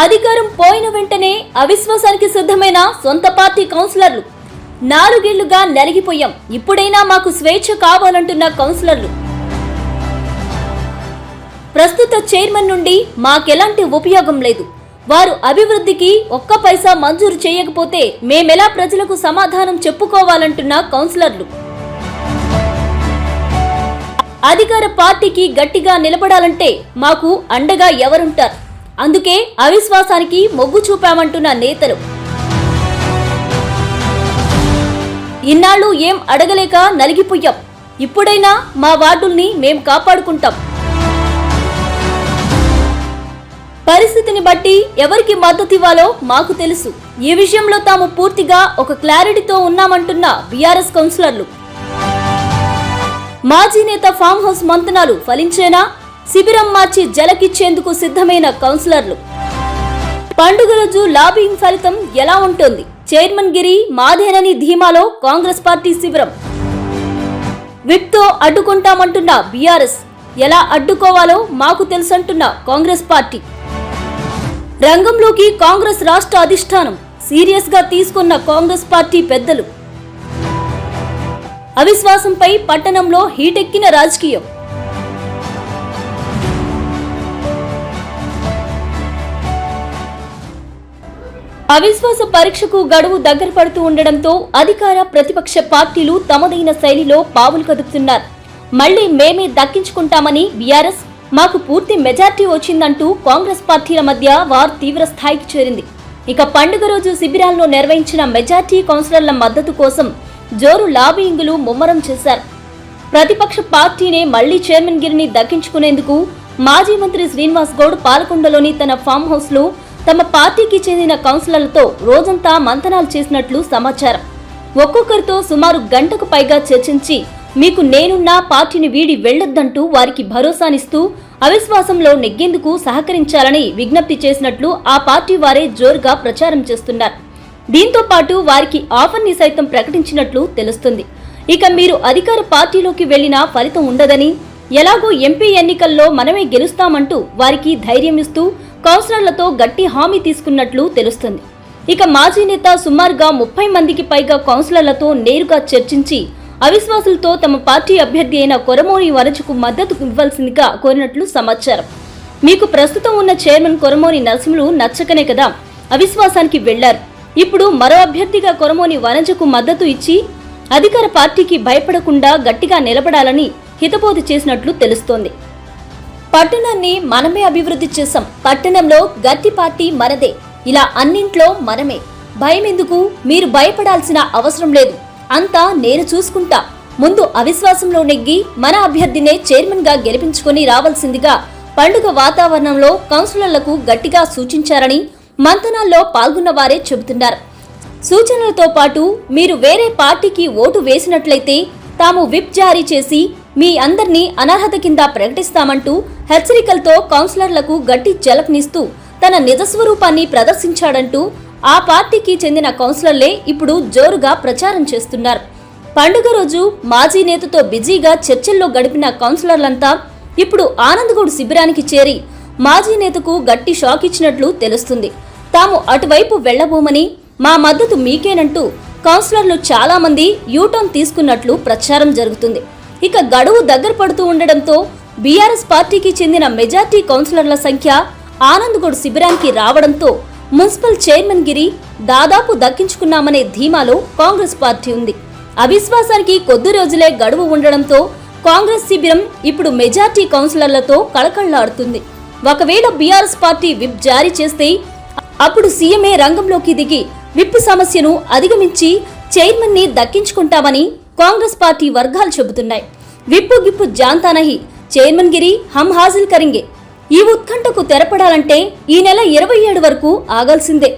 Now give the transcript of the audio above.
అధికారం పోయిన వెంటనే అవిశ్వాసానికి సిద్ధమైన సొంత పార్టీ కౌన్సిలర్లు. నాలుగేళ్ళుగా నలిగిపోయాం. ఇప్పుడైనా మాకు స్వేచ్ఛ కావాలంటున్న కౌన్సిలర్లు. ప్రస్తుత చైర్మన్ నుండి మాకెలాంటి ఉపయోగం లేదు. వారు అభివృద్ధికి ఒక్క పైసా మంజూరు చేయకపోతే మేమెలా ప్రజలకు సమాధానం చెప్పుకోవాలంటున్న కౌన్సిలర్లు. అధికార పార్టీకి గట్టిగా నిలబడాలంటే మాకు అండగా ఎవరుంటారు? అందుకే అవిశ్వాసానికి మొగ్గు చూపామంటున్న నేతలు. ఇన్నాళ్ళు ఏం అడగలేక నలిగిపోయాం. ఇప్పుడైనా మా వార్డుల్ని మేం కాపాడుకుంటాం. పరిస్థితిని బట్టి ఎవరికి మద్దతు ఇవ్వాలో మాకు తెలుసు. ఈ విషయంలో తాము పూర్తిగా ఒక క్లారిటీతో ఉన్నామంటున్న బీఆర్ఎస్ కౌన్సిలర్లు. మాజీ నేత ఫామ్ హౌస్ మంతనాలు ఫలించేనా? శిబిరం మార్చి జలకిచ్చేందుకు సిద్ధమైన కౌన్సిలర్లు. పండుగ రోజు లాబింగ్ ఫలితం ఎలా ఉంటుంది? చైర్మన్ గిరి మాదేనని ధీమాలో కాంగ్రెస్ పార్టీ శిబిరం. విప్తో అడ్డుకుంటామంటున్న బీఆర్ఎస్. ఎలా అడ్డుకోవాలో మాకు తెలుసంటున్న కాంగ్రెస్ పార్టీ. రంగంలోకి కాంగ్రెస్ రాష్ట్ర అధిష్టానం సీరియస్గా తీసుకున్న కాంగ్రెస్ పార్టీ పెద్దలు. అవిశ్వాసంపై పట్టణంలో హీటెక్కిన రాజకీయం. అవిశ్వాస పరీక్షకు గడువు దగ్గర పడుతూ ఉండడంతో అధికార ప్రతిపక్ష పార్టీలు తమదైన శైలిలో పావులు కదుపుతున్నారు. మళ్ళీ మేమే దక్కించుకుంటామని బీఆర్ఎస్ మాకు పూర్తి మెజార్టీ వచ్చిందంటూ కాంగ్రెస్ పార్టీల మధ్య వార్ తీవ్ర స్థాయికి చేరింది. ఇక పండుగ రోజు శిబిరాల్లో నిర్వహించిన మెజార్టీ కౌన్సిలర్ల మద్దతు కోసం జోరు లాబియింగులు ముమ్మరం చేశారు. ప్రతిపక్ష పార్టీనే మళ్ళీ చైర్మన్ గిరిని దక్కించుకునేందుకు మాజీ మంత్రి శ్రీనివాస్ గౌడ్ పాలకొండలోని తన ఫామ్ హౌస్లో తమ పార్టీకి చెందిన కౌన్సిలర్లతో రోజంతా మంతనాలు చేసినట్లు సమాచారం. ఒక్కొక్కరితో సుమారు గంటకు పైగా చర్చించి మీకు నేనున్నా పార్టీని వీడి వెళ్ళొద్దంటూ వారికి భరోసానిస్తూ అవిశ్వాసంలో నెగ్గేందుకు సహకరించాలని విజ్ఞప్తి చేసినట్లు ఆ పార్టీ వారే జోరుగా ప్రచారం చేస్తున్నారు. దీంతో పాటు వారికి ఆఫర్ని సైతం ప్రకటించినట్లు తెలుస్తుంది. ఇక మీరు అధికార పార్టీలోకి వెళ్ళినా ఫలితం ఉండదని ఎలాగో ఎంపీ ఎన్నికల్లో మనమే గెలుస్తామంటూ వారికి ధైర్యం ఇస్తూ కౌన్సిలర్లతో గట్టి హామీ తీసుకున్నట్లు తెలుస్తుంది. ఇక మాజీ నేత సుమారుగా ముప్పై మందికి పైగా కౌన్సిలర్లతో నేరుగా చర్చించి అవిశ్వాసులతో తమ పార్టీ అభ్యర్థి అయిన కొరమోని వరజకు మద్దతు ఇవ్వాల్సిందిగా కోరినట్లు సమాచారం. మీకు ప్రస్తుతం ఉన్న చైర్మన్ కొరమోని నరసింహులు నచ్చకనే కదా అవిశ్వాసానికి వెళ్ళారు. ఇప్పుడు మరో అభ్యర్థిగా కొరమోని వనజకు మద్దతు ఇచ్చి అధికార పార్టీకి భయపడకుండా గట్టిగా నిలబడాలని హితబోధ చేసినట్లు తెలుస్తోంది. పట్టణాన్ని మనమే అభివృద్ధి చేశాం. పట్టణంలో గట్టి పార్టీ మనదే. ఇలా అన్నింట్లో మనమే. భయం ఎందుకు మీరు భయపడాల్సిన అవసరం లేదు. అంతా నేను చూసుకుంటా. ముందు అవిశ్వాసంలో నెగ్గి మన అభ్యర్థినే చైర్మన్గా గెలిపించుకొని రావాల్సిందిగా పండుగ వాతావరణంలో కౌన్సిలర్లకు గట్టిగా సూచించారని మంతనాల్లో పాల్గొన్న వారే చెబుతున్నారు. సూచనలతో పాటు మీరు వేరే పార్టీకి ఓటు వేసినట్లయితే తాము విప్ జారీ చేసి మీ అందరినీ అనర్హత కింద ప్రకటిస్తామంటూ హెచ్చరికలతో కౌన్సిలర్లకు గట్టి జలక్నిస్తూ తన నిజస్వరూపాన్ని ప్రదర్శించాడంటూ ఆ పార్టీకి చెందిన కౌన్సిలర్లే ఇప్పుడు జోరుగా ప్రచారం చేస్తున్నారు. పండుగ రోజు మాజీ నేతతో బిజీగా చర్చల్లో గడిపిన కౌన్సిలర్లంతా ఇప్పుడు ఆనందగౌడ్ శిబిరానికి చేరి మాజీ నేతకు గట్టి షాక్ ఇచ్చినట్లు తెలుస్తుంది. తాము అటువైపు వెళ్ళబోమని మా మద్దతు మీకేనంటూ కౌన్సిలర్లు చాలామంది యూటర్న్ తీసుకున్నట్లు ప్రచారం జరుగుతుంది. ఇక గడువు దగ్గర పడుతూ ఉండడంతో బీఆర్ఎస్ పార్టీకి చెందిన మెజార్టీ కౌన్సిలర్ల సంఖ్య ఆనందగౌడ్ శిబిరానికి రావడంతో మున్సిపల్ చైర్మన్ గిరి దాదాపు దక్కించుకున్నామనే ధీమాలో కాంగ్రెస్ పార్టీ ఉంది. అవిశ్వాసానికి కొద్ది రోజులే గడువు ఉండడంతో కాంగ్రెస్ శిబిరం ఇప్పుడు మెజార్టీ కౌన్సిలర్లతో కళకళ్ళాడుతుంది. ఒకవేళ బీఆర్ఎస్ పార్టీ విప్ జారీ చేస్తే అప్పుడు సీఎంఏ రంగంలోకి దిగి విప్ సమస్యను అధిగమించి చైర్మన్ని దక్కించుకుంటామని కాంగ్రెస్ పార్టీ వర్గాలు చెబుతున్నాయి. విప్పు గిప్పు జాంతానహి చైర్మన్ గిరి హమ్ హాజిల్ కరింగే. ఈ ఉత్కంఠకు తెరపడాలంటే ఈ నెల ఇరవై ఏడు వరకు ఆగాల్సిందే.